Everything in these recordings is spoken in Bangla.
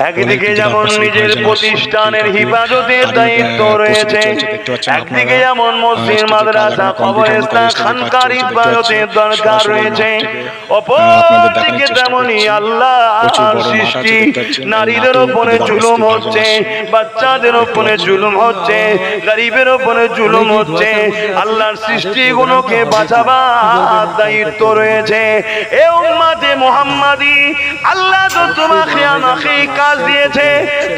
একদিকে যেমন নিজের প্রতিষ্ঠানের হিফাজতের দায়িত্ব রয়েছে। একদিকে যেমন মসজিদ মাদ্রাসা কবরস্থান খানকার পাচ্ছেন। দরকার রয়েছে। মাঠ থেকে, অপর আহ, আপনাদের দেখানোর দিকে চেষ্টা তেমনই আল্লাহ সৃষ্টি নারীদের ওপরে জুলুম হচ্ছে বাচ্চাদের ওপরে জুলুম হচ্ছে গরিবের ওপরে জুলুম হচ্ছে আল্লাহর সৃষ্টিগুলোকে বাঁচাবার দায়িত্ব রয়েছে। এ উম্মাতে মুহাম্মাদি আল্লাহ তো তোমাকে আমাকে এই কাজ দিয়েছে।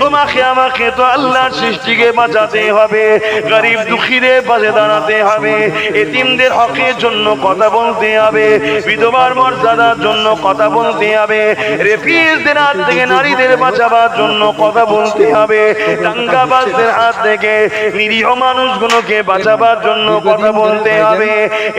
তোমাকে, আমাকে তো আল্লাহর সৃষ্টিকে বাঁচাতে হবে। গরিব দুঃখীদের পাশে দাঁড়াতে হবে। এতিমদের হকের জন্য কথা বলতে হবে। বিধবার মর্যাদার জন্য কথা বলতে হবে। রেফিজদের হাত থেকে নারীদের বাঁচাবার জন্য কথা বলতে হবে। দাঙ্গাবাজদের হাত থেকে নিরীহ মানুষগুলোকে বাঁচাবার জন্য কথা বলতে হবে।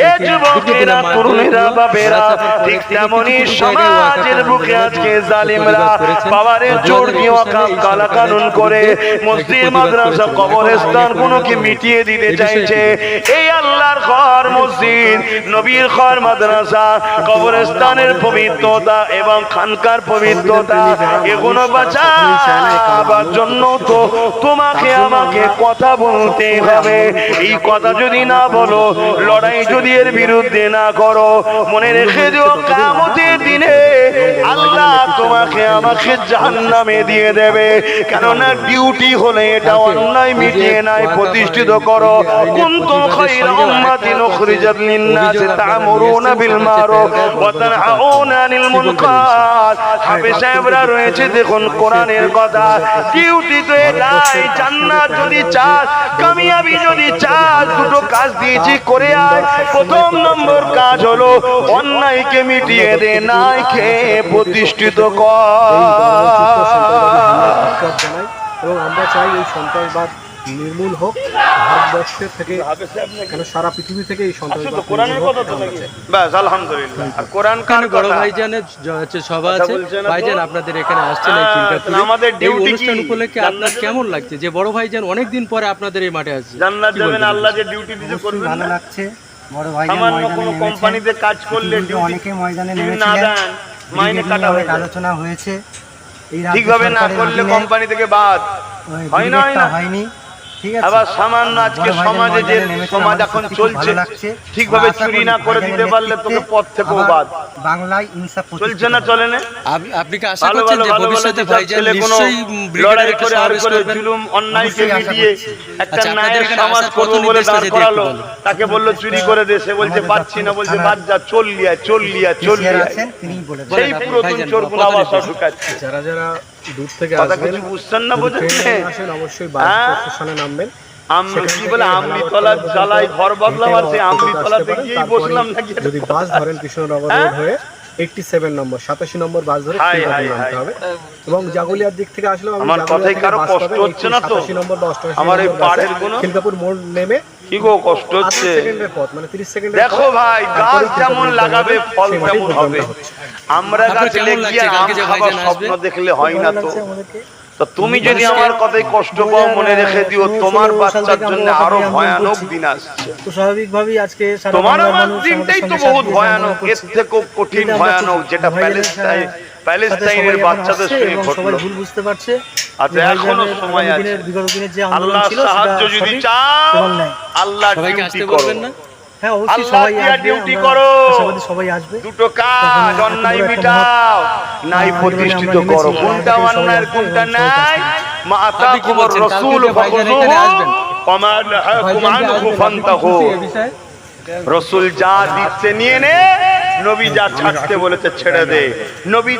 এ যুবকেরা, তরুণেরা বাবেরা ঠিক তেমনই সমাজের বুকে আজকে জালিমরা, পাওয়ারের জোর দিয়ে অকাল কালা কানুন করে মসজিদ মাদ্রাসা কবরস্থান গুলোকে মিটিয়ে দিতে চাইছে? এই আল্লাহর ঘর মসজিদ নবীর ঘর মাদ্রাসা কবরস্থানের পবিত্রতা এবং খানকার পবিত্রতা এগুলো বাঁচাবার জন্য তো তোমাকে আমাকে কথা বলতে হবে। এই কথা যদি না বলো লড়াই যদি এর বিরুদ্ধে না করো মনে রেখে দিও কামতের দিনে আল্লাহ তোমাকে আমাকে জাহান্নামে দিয়ে দেবে। কেননা ডিউটি হলে এটা অন্যায় মিটিয়ে নাই প্রতিষ্ঠিত করো কুনতুম খায়রা উম্মাতিন উখরিজাত লিন-নাস তা'মুরুনা বিল মারুফ ওয়া তানহাউনা আনিল মুনকার। হাফেজ সাহেবরা রয়েছে দেখুন কোরআনের কথা। ডিউটি তো এটাই জান্নাত যদি চাস কামিয়াবি যদি চাস দুটো কাজ দিয়েছি, করে আয়। প্রথম নম্বর কাজ হলো, অন্যায়কে মিটিয়ে দে নাইকে প্রতিষ্ঠিত কর। এবং আমরা চাই এই সন্ত্রাসবাদ নির্মূল হোক ভারতবর্ষের থেকে কেন সারা পৃথিবী থেকে এই আলহামদুলিল্লাহ। আর কোরআন কার বড় ভাইজানের হচ্ছে সভা আছে? ভাইজান আপনাদের এখানে আসছেন এই আমাদের এই ডিউটি অনুষ্ঠান উপলক্ষে আপনার কেমন লাগছে? যে বড় ভাইজান পরে আপনাদের এই মাঠে আসছে। জান্নাত যাবেন আল্লাহ যে ডিউটি দিতে করবেন ভালো লাগছে। বড় ভাই কোনো কোম্পানিতে কাজ করলে ডিউটি অনেকে ময়দানে নেমেছিলেন। মাইনে কাটা হয়ে অনেক আলোচনা হয়েছে। ঠিকভাবে না করলে কোম্পানি থেকে বাদ। হয় না, হয়? হয়নি। আবার সামান্য আজকে সমাজে যে সমাজ এখন চলছে ঠিকভাবে চুরি না করে দিতে পারলে তোকে পথ থেকেও বাদ। বাংলায় ইনসাফ চলছে না চলে না? আপনি কি আশা করছেন যে ভালো ভালো ভবিষ্যতে ভাইজান নিশ্চয়ই লড়াই করে আর করে জুলুম অন্যায়কে মিটিয়ে একটা আপনাদের ন্যায়ের এখানে সমাজ কত বলে দাঁড় করালো। তাকে বলল চুরি করে দে। সে বলছে পাচ্ছি না। বলছে বাদ যা চললিয়া চললিয়া চললিয়া সেই পুরাতন চোরগুলো আবার ঢুকাচ্ছে যারা যারা দূর থেকে আসবেন বুঝছেন না বোঝেন আসেন অবশ্যই হ্যাঁ? স্টেশনে নামবেন আমি কি বলে হেলাবাদ আমলি জ্বালায় ঘর বদলাম আর সেই হেঁটে আমলি আসতে তলাতে পারেন। গিয়েই বসলাম নাকি যদি বাস ধরেন কৃষ্ণনগর হ্যাঁ? রোড হয়ে এইটটি সেভেন নম্বর সাতাশি নম্বর বাস ধরে হাই, খিলগাঁও হাই, নামতে হবে। এবং জাগুলিয়ার দিক থেকে আসলে আমি আমার জাগুলিয়া কারও কষ্ট হচ্ছে না তো? নম্বর বা 88 আমার এই পাড়ের কোনো- খিলগাপুর মোড় নেমে কি গো কষ্ট হচ্ছে? পথ মানে 30 সেকেন্ডের দেখো ভাই গাছ যেমন লাগাবে ফল তেমন হবে। আমরা গাছ লেগে আম খাবার স্বপ্ন দেখলে হয় না তো। তো তুমি যদি আমার কথায় কষ্ট পাও মনে রেখে দিও তোমার বাচ্চার জন্য আরও ভয়ানক দিন আসছে। তো স্বাভাবিকভাবেই আজকে তোমার আমার দিনটাই তো বহুত ভয়ানক এর থেকেও কঠিন ভয়ানক যেটা প্যালেস্টাইন প্যালেস্টাইনের বাচ্চাদের সঙ্গে ঘটলো। ভুল বুঝতে পারছে আচ্ছা, এখনও সময় আছে। বিগত দিনের যে আন্দোলন আল্লাহ ছিল সেটা সাহায্য যদি চাও আল্লাহ ডিউটি আসতে না? হ্যাঁ অবশ্যই আল্লাহ সবাই দিয়া আসবে ডিউটি করো। সবাই আসবে। দুটো কাজ অন্যায় মিটাও নাই প্রতিষ্ঠিত করো। কোনটা অন্যায় কোনটা নাই কাজ মা আপনি কি আতাকুমুর বলছেন? কালকে রাসূল রসুল যা দিচ্ছে নিয়ে নে নবী যা ছাড়তে বলেছে ছেড়ে দে। নবী